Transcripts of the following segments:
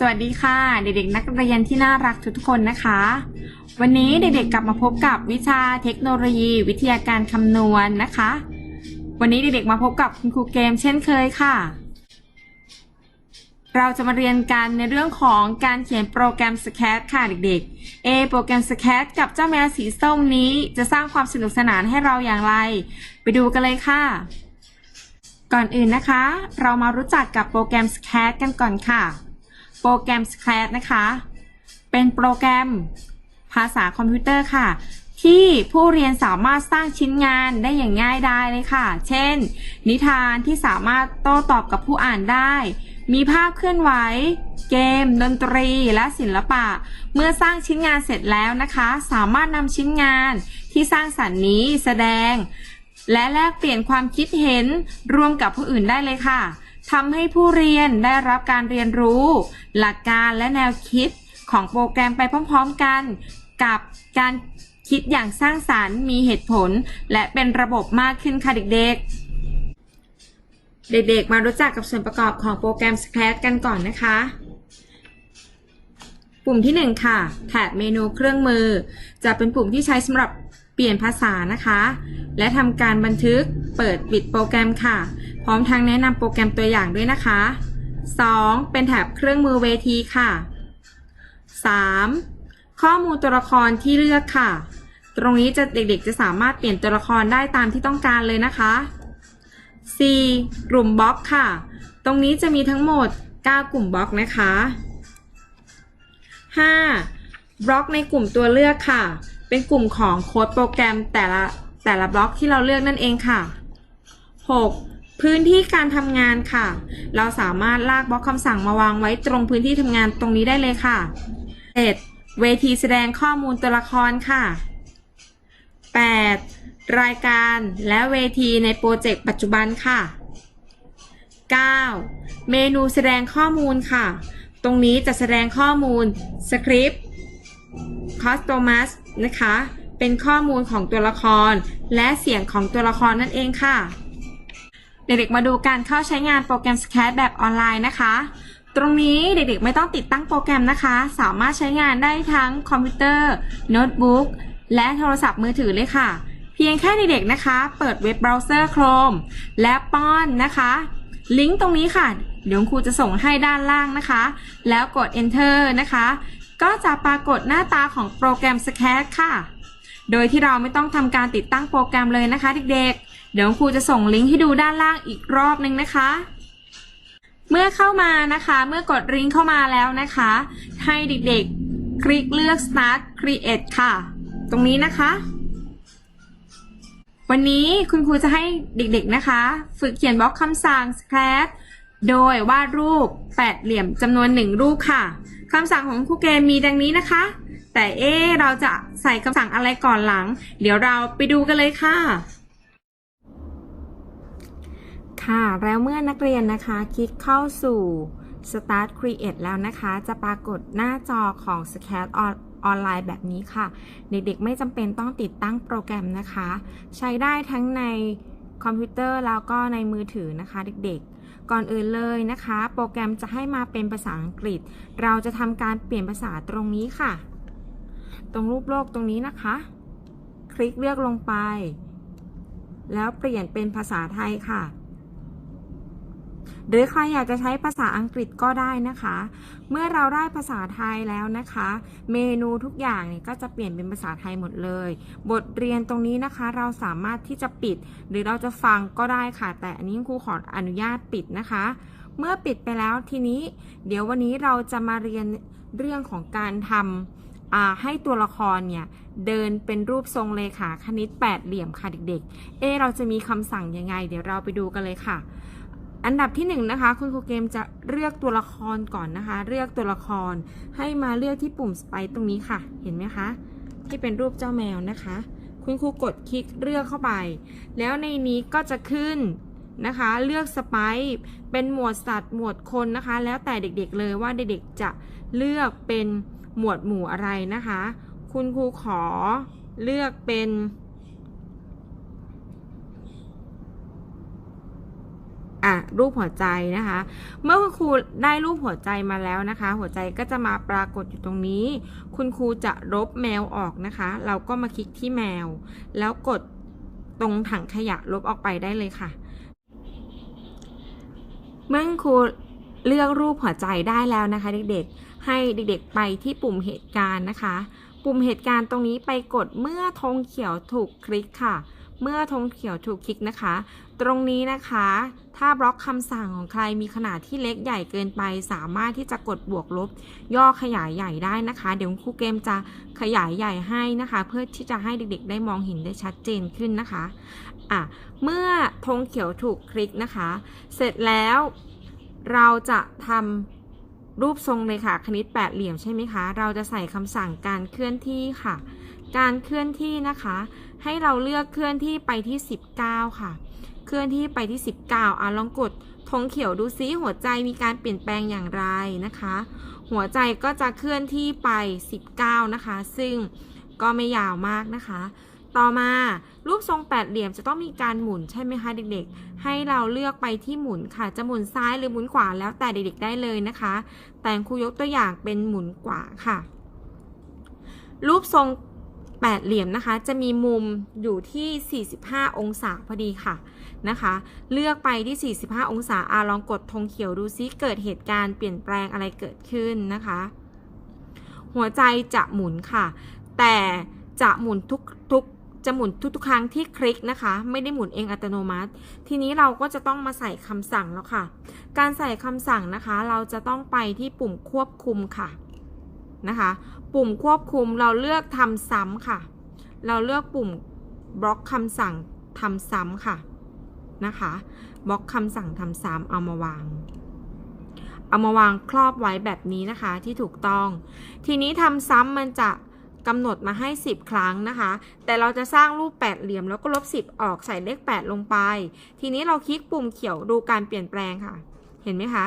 สวัสดีค่ะ เด็กๆนักเรียนที่น่ารักทุกๆคนนะคะ วันนี้เด็กๆกลับมาพบกับวิชาเทคโนโลยี วิทยาการคำนวณนะคะ วันนี้เด็กๆมาพบกับคุณครูเกมเช่นเคยค่ะ เราจะมาเรียนกันในเรื่องของการเขียนโปรแกรม Sketch ค่ะเด็กๆเอโปรแกรม Sketch กับเจ้าแมวสีส้มนี้จะสร้างความสนุกสนานให้เราอย่างไร ไปดูกันเลยค่ะ ก่อนอื่นนะคะ เรามารู้จักกับโปรแกรม Sketch กันก่อนค่ะ โปรแกรม Scratch นะคะ เป็นโปรแกรมภาษาคอมพิวเตอร์ค่ะ ที่ผู้เรียนสามารถสร้างชิ้นงานได้อย่างง่ายดายเลยค่ะ เช่น นิทานที่สามารถโต้ตอบกับผู้อ่านได้ มีภาพเคลื่อนไหว เกม ดนตรี และศิลปะ เมื่อสร้างชิ้นงานเสร็จแล้วนะคะ สามารถนำชิ้นงานที่สร้างสรรค์นี้แสดง และแลกเปลี่ยนความคิดเห็นร่วมกับผู้อื่นได้เลยค่ะ ทำให้ผู้เรียนได้รับการเรียนรู้ หลักการและแนวคิดของโปรแกรมไปพร้อมๆกัน กับการคิดอย่างสร้างสารรค์ มีเหตุผล และเป็นระบบมากขึ้นค่ะเด็กๆ เด็กๆ มารู้จักกับส่วนประกอบของโปรแกรม Scratch กันก่อนนะคะ ปุ่มที่ 1 ค่ะแถบเมนูเครื่องมือ จะเป็นปุ่มที่ใช้สำหรับเปลี่ยนภาษานะคะ และทำการบันทึกเปิดปิดโปรแกรมค่ะ ร้อมทั้งแนะนำโปรแกรมตัวอย่างด้วยนะคะ 2. เป็นแถบเครื่องมือเวทีค่ะ 3. ข้อมูลตัวละครที่เลือกค่ะ ตรงนี้จะเด็กๆ จะสามารถเปลี่ยนตัวละครได้ตามที่ต้องการเลยนะคะ 4. กลุ่มบล็อกค่ะ ตรงนี้จะมีทั้งหมด 9 กลุ่มบล็อกนะคะ 5. บล็อกในกลุ่มตัวเลือกค่ะ เป็นกลุ่มของโค้ดโปรแกรมแต่ละแต่ละบล็อกที่เราเลือกนั่นเองค่ะ 6. พื้นที่การทำงานค่ะ เราสามารถลากบล็อกคำสั่งมาวางไว้ตรงพื้นที่ทำงานตรงนี้ได้เลยค่ะ 7. เวทีแสดงข้อมูลตัวละครค่ะ 8. รายการและเวทีในโปรเจกต์ปัจจุบันค่ะ 9. เมนูแสดงข้อมูลค่ะ ตรงนี้จะแสดงข้อมูลสคริปต์คอสโตมัสนะคะ เป็นข้อมูลของตัวละคร และเสียงของตัวละครนั่นเองค่ะ เด็กๆ มาดูการเข้าใช้งานโปรแกรม Sketch แบบออนไลน์นะคะ ตรงนี้เด็กๆ ไม่ต้องติดตั้งโปรแกรมนะคะ สามารถใช้งานได้ทั้งคอมพิวเตอร์โน้ตบุ๊กและโทรศัพท์มือถือเลยค่ะ เพียงแค่เด็กๆ นะคะ เปิดเว็บเบราว์เซอร์ Chrome และป้อนนะคะ ลิงก์ตรงนี้ค่ะ เดี๋ยวครูจะส่งให้ด้านล่างนะคะ แล้วกด enter นะคะ ก็จะปรากฏหน้าตาของโปรแกรม Sketch ค่ะ โดยที่เราไม่ต้องทำการติดตั้งโปรแกรมเลยนะคะ เด็กๆ เดี๋ยวครูจะส่งลิงก์ให้ดูด้านล่างอีกรอบนึงนะคะ เมื่อเข้ามานะคะ เมื่อกดลิงก์เข้ามาแล้วนะคะ ให้เด็กๆ คลิกเลือก start create ค่ะ ตรงนี้นะคะ วันนี้คุณครูจะให้เด็กๆนะคะ ฝึกเขียนบล็อกคำสั่ง Scratch โดยวาดรูปแปดเหลี่ยมจำนวนหนึ่งรูปค่ะคำสั่งของครูเกมมีดังนี้นะคะ แต่เอ๊เราจะใส่คำสั่งอะไรก่อนหลัง เดี๋ยวเราไปดูกันเลยค่ะ ค่ะ แล้วเมื่อนักเรียนนะคะ คลิกเข้าสู่ Start Create แล้วนะคะ จะปรากฏหน้าจอของ Sketch ออนออนไลน์แบบนี้ค่ะ เด็กๆไม่จำเป็นต้องติดตั้งโปรแกรมนะคะ ใช้ได้ทั้งในคอมพิวเตอร์แล้วก็ในมือถือนะคะเด็กๆ ก่อนอื่นเลยนะคะ โปรแกรมจะให้มาเป็นภาษาอังกฤษ เราจะทำการเปลี่ยนภาษาตรงนี้ค่ะ ตรงรูปโลกตรงนี้นะคะ คลิกเลือกลงไป แล้วเปลี่ยนเป็นภาษาไทยค่ะ หรือใครอยากจะใช้ภาษาอังกฤษก็ได้นะคะ เมื่อเราได้ภาษาไทยแล้วนะคะ เมนูทุกอย่างเนี่ยก็จะเปลี่ยนเป็นภาษาไทยหมดเลย บทเรียนตรงนี้นะคะ เราสามารถที่จะปิด หรือเราจะฟังก็ได้ค่ะ แต่อันนี้ครูขออนุญาตปิดนะคะ เมื่อปิดไปแล้วทีนี้ เดี๋ยววันนี้เราจะมาเรียนเรื่องของการทำให้ตัวละครเนี่ยเดินเป็นรูปทรงเลขาคณิตแปดเหลี่ยมค่ะเด็กๆ เอเราจะมีคำสั่งยังไง เดี๋ยวเราไปดูกันเลยค่ะ อันดับที่หนึ่งนะคะคุณครูเกมจะเลือกตัวละครก่อนนะคะ เลือกตัวละครให้มาเลือกที่ปุ่มสไปตรงนี้ค่ะ เห็นไหมคะ ที่เป็นรูปเจ้าแมวนะคะ คุณครูกดคลิกเลือกเข้าไป แล้วในนี้ก็จะขึ้นนะคะ เลือกสไปเป็นหมวดสัตว์หมวดคนนะคะ แล้วแต่เด็กๆเลยว่าเด็กๆจะเลือกเป็นหมวดหมู่อะไรนะคะ คุณครูขอเลือกเป็น อะรูปหัวใจนะคะ เมื่อคุณครูได้รูปหัวใจมาแล้วนะคะ หัวใจก็จะมาปรากฏอยู่ตรงนี้ คุณครูจะลบแมวออกนะคะ เราก็มาคลิกที่แมว แล้วกดตรงถังขยะลบออกไปได้เลยค่ะ เมื่อครูเลือกรูปหัวใจได้แล้วนะคะเด็กๆ ให้เด็กๆไปที่ปุ่มเหตุการณ์นะคะ ปุ่มเหตุการณ์ตรงนี้ไปกดเมื่อธงเขียวถูกคลิกค่ะ เมื่อธงเขียวถูกคลิกนะคะ ตรงนี้นะคะ ถ้าบล็อกคำสั่งของใครมีขนาดที่เล็กใหญ่เกินไป สามารถที่จะกดบวกลบ ย่อขยายใหญ่ได้นะคะ เดี๋ยวครูเกมจะขยายใหญ่ให้นะคะ เพื่อที่จะให้เด็กๆ ได้มองเห็นได้ชัดเจนขึ้นนะคะอะเมื่อธงเขียวถูกคลิกนะคะ เสร็จแล้วเราจะทำรูปทรงเลยค่ะ คณิตแปดเหลี่ยมใช่ไหมคะ เราจะใส่คำสั่งการเคลื่อนที่ค่ะ การเคลื่อนที่นะคะ ให้เราเลือกเคลื่อนที่ไปที่ 19 ค่ะ เคลื่อนที่ไปที่ 19อะลองกดธงเขียวดูซิหัวใจมีการเปลี่ยนแปลงอย่างไรนะคะ หัวใจก็จะเคลื่อนที่ไป 19 นะคะ ซึ่งก็ไม่ยาวมากนะคะ ต่อมารูปทรงแปดเหลี่ยมจะต้องมีการหมุนใช่ไหมคะเด็กๆ ให้เราเลือกไปที่หมุนค่ะ จะหมุนซ้ายหรือหมุนขวาแล้วแต่เด็กๆได้เลยนะคะ แต่ครูยกตัวอย่างเป็นหมุนขวาค่ะ รูปทรง แปดเหลี่ยมนะคะ จะมีมุมอยู่ที่ 45 องศาพอดีค่ะนะคะ เลือกไปที่ 45 องศาอาลองกดธงเขียวดูซิเกิดเหตุการณ์เปลี่ยนแปลงอะไรเกิดขึ้นนะคะ หัวใจจะหมุนค่ะ แต่จะหมุนทุกทุกจะหมุนทุกๆครั้งที่คลิกนะคะ ไม่ได้หมุนเองอัตโนมัติ ทีนี้เราก็จะต้องมาใส่คำสั่งแล้วค่ะ การใส่คำสั่งนะคะ เราจะต้องไปที่ปุ่มควบคุมค่ะนะคะ ปุ่มควบคุมเราเลือกทำซ้ำค่ะ เราเลือกปุ่มบล็อกคำสั่งทำซ้ำค่ะนะคะบล็อกคำสั่งทำซ้ำเอามาวาง เอามาวางครอบไว้แบบนี้นะคะที่ถูกต้อง ทีนี้ทำซ้ำมันจะกำหนดมาให้ 10 ครั้งนะคะ แต่เราจะสร้างรูปแปดเหลี่ยมแล้วก็ลบ 10 ออกใส่เลข 8 ลงไป ทีนี้เราคลิกปุ่มเขียวดูการเปลี่ยนแปลงค่ะ เห็นไหมคะ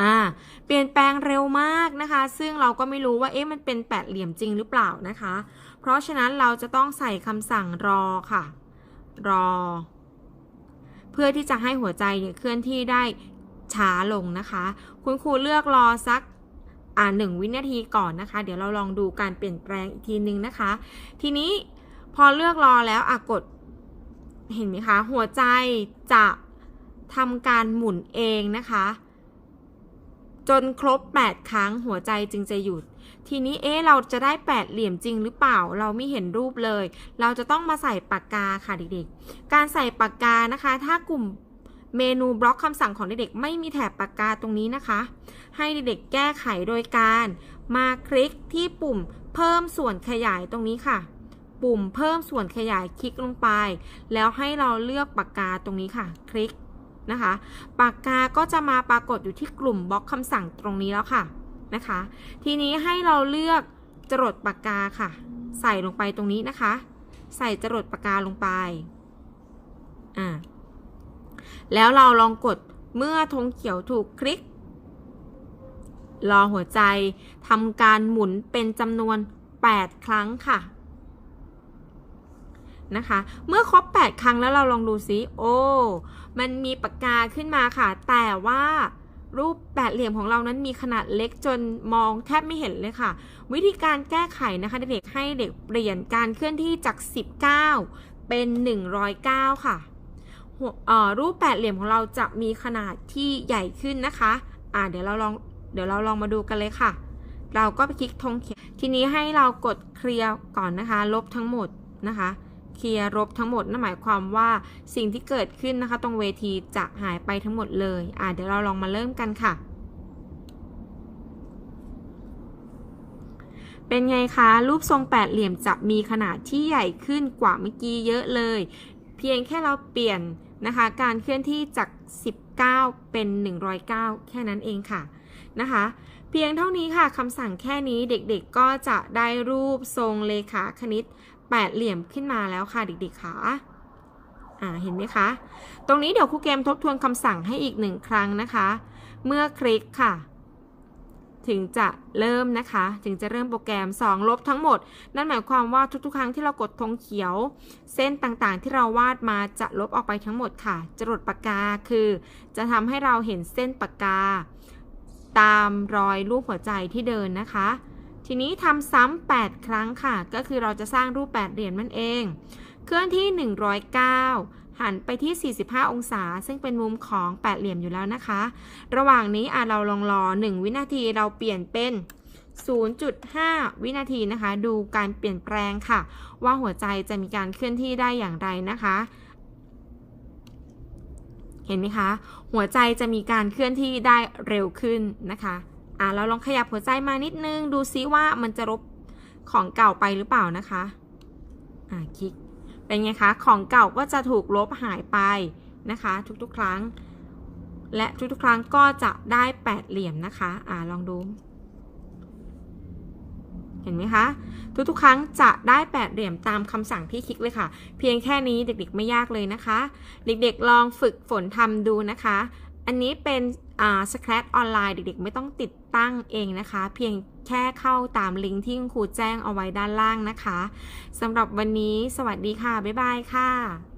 อ่า เปลี่ยนแปลงเร็วมากนะคะ ซึ่งเราก็ไม่รู้ว่า เอ๊ะ มันเป็นแปดเหลี่ยมจริงหรือเปล่านะคะ เพราะฉะนั้นเราจะต้องใส่คำสั่งรอค่ะ รอ เพื่อที่จะให้หัวใจเนี่ยเคลื่อนที่ได้ช้าลงนะคะ คุณครูเลือกรอสักอ่าหนึ่งวินาทีก่อนนะคะ เดี๋ยวเราลองดูการเปลี่ยนแปลงอีกทีนึงนะคะ ทีนี้พอเลือกรอแล้วอะกด เห็นไหมคะ หัวใจจะทำการหมุนเองนะคะ จนครบ 8 ครั้งหัวใจจึงจะหยุด ทีนี้เอ๊เราจะได้แปดเหลี่ยมจริงหรือเปล่า เราไม่เห็นรูปเลย เราจะต้องมาใส่ปากกาค่ะเด็กๆ การใส่ปากกานะคะ ถ้ากลุ่มเมนูบล็อกคำสั่งของเด็กๆไม่มีแถบปากกาตรงนี้นะคะ ให้เด็กๆแก้ไขโดยการมาคลิกที่ปุ่มเพิ่มส่วนขยายตรงนี้ค่ะ ปุ่มเพิ่มส่วนขยายคลิกลงไป แล้วให้เราเลือกปากกาตรงนี้ค่ะ คลิก นะคะ ปากกาก็จะมาปรากฏอยู่ที่กลุ่มบล็อกคำสั่งตรงนี้แล้วค่ะนะคะ ทีนี้ให้เราเลือกจรดปากกาค่ะ ใส่ลงไปตรงนี้นะคะ ใส่จรดปากกาลงไปอ่าแล้วเราลองกดเมื่อธงเขียวถูกคลิก รอหัวใจทำการหมุนเป็นจำนวน 8 ครั้งค่ะ นะคะ เมื่อครบ 8 ครั้งแล้วเราลองดูซิ โอ้ มันมีปากกาขึ้นมาค่ะ แต่ว่ารูปแปดเหลี่ยมของเรานั้นมีขนาดเล็กจนมองแทบไม่เห็นเลยค่ะ วิธีการแก้ไขนะคะเด็กๆให้เด็กเปลี่ยนการเคลื่อนที่จาก 19 เป็น 109 ค่ะรูปแปดเหลี่ยมของเราจะมีขนาดที่ใหญ่ขึ้นนะคะอ่าเดี๋ยวเราลองเดี๋ยวเราลองมาดูกันเลยค่ะ เราก็ไปคลิกธงเขียวทีนี้ให้เรากดเคลียร์ก่อนนะคะ ลบทั้งหมดนะคะ เคลียร์ลบทั้งหมดนั่นหมายความว่าสิ่งที่เกิดขึ้นนะคะ ตรงเวทีจะหายไปทั้งหมดเลยอ่าเดี๋ยวเราลองมาเริ่มกันค่ะ เป็นไงคะ รูปทรงแปดเหลี่ยมจะมีขนาดที่ใหญ่ขึ้นกว่าเมื่อกี้เยอะเลย เพียงแค่เราเปลี่ยนนะคะ การเคลื่อนที่จาก 19 เป็น 109 แค่นั้นเองค่ะนะคะเพียงเท่านี้ค่ะคำสั่งแค่นี้เด็กๆก็จะได้รูปทรงเลขาคณิต แปดเหลี่ยมขึ้นมาแล้วค่ะเด็กๆค่ะอ่าเห็นไหมคะ ตรงนี้เดี๋ยวครูเกมทบทวนคำสั่งให้อีกหนึ่งครั้งนะคะ เมื่อคลิกค่ะ ถึงจะเริ่มนะคะ ถึงจะเริ่มโปรแกรม 2 ลบทั้งหมด นั่นหมายความว่าทุกๆ ครั้งที่เรากดธงเขียว เส้นต่างๆ ที่เราวาดมาจะลบออกไปทั้งหมดค่ะ จรดปากกาคือ จะทำให้เราเห็นเส้นปากกา ตามรอยรูปหัวใจที่เดินนะคะ ทีนี้ทำซ้ำ8ครั้งค่ะ ก็คือเราจะสร้างรูปแปดเหลี่ยมนั่นเอง เคลื่อนที่ 109 หันไปที่ 45 องศา ซึ่งเป็นมุมของแปดเหลี่ยมอยู่แล้วนะคะ ระหว่างนี้อะเราลองรอ 1 วินาทีเราเปลี่ยนเป็น 0.5 วินาทีนะคะ ดูการเปลี่ยนแปลงค่ะ ว่าหัวใจจะมีการเคลื่อนที่ได้อย่างไรนะคะเห็นไหมคะ หัวใจจะมีการเคลื่อนที่ได้เร็วขึ้นนะคะ อะเราลองขยับหัวใจมานิดนึง ดูซิว่ามันจะลบของเก่าไปหรือเปล่านะคะ อะคลิก เป็นไงคะ ของเก่าก็จะถูกลบหายไปนะคะ ทุกๆ ครั้ง และทุกๆ ครั้งก็จะได้แปดเหลี่ยมนะคะ อ่าลองดู เห็นไหมคะ ทุกๆ ครั้งจะได้แปดเหลี่ยมตามคำสั่งที่คลิกเลยค่ะ เพียงแค่นี้เด็กๆ ไม่ยากเลยนะคะ เด็กๆ ลองฝึกฝนทำดูนะคะ อันนี้เป็นอ่าสแครตออนไลน์เด็กๆ ไม่ต้องติด ตั้งเองนะคะ เพียงแค่เข้าตามลิงก์ที่คุณครูแจ้งเอาไว้ด้านล่างนะคะสำหรับวันนี้สวัสดีค่ะ บ๊ายบายค่ะ